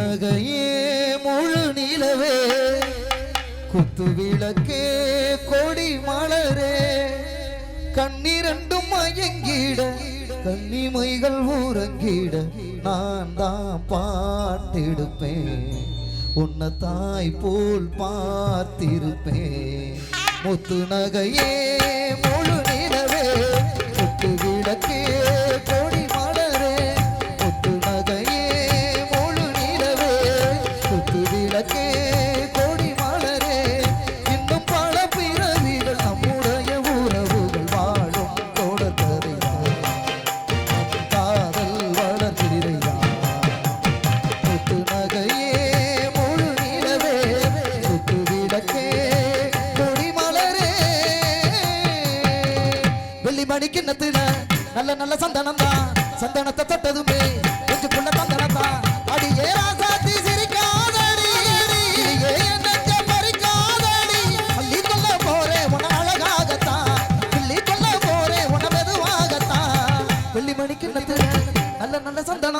புன்னகையே முழு நிலவே குத்து விளக்கே கொடி மலரே. கண்ணிரண்டும் மயங்கிட கன்னிமைகள் ஊரங்கிட நான் தான் பாட்டெடுப்பேன் உன்னை தாய் போல் பார்த்திருப்பேன். முத்து நகையே வெள்ளி மணி கிண்ணத்துல நல்ல நல்ல சந்தனம் தான் சந்தனத்தை தொட்டதுமே நெஞ்சுக்குள்ள சந்தனம் தான் அடியே ராசாத்தி சிரிக்காதடி கிளியே என் பறிக்காதடி. அள்ளி கொள்ள போறே உன அழகாகத்தான். கொள்ள போறே உன மெதுவாகத்தான். வெள்ளி மணி கிண்ணத்துல நல்ல நல்ல சந்தனம்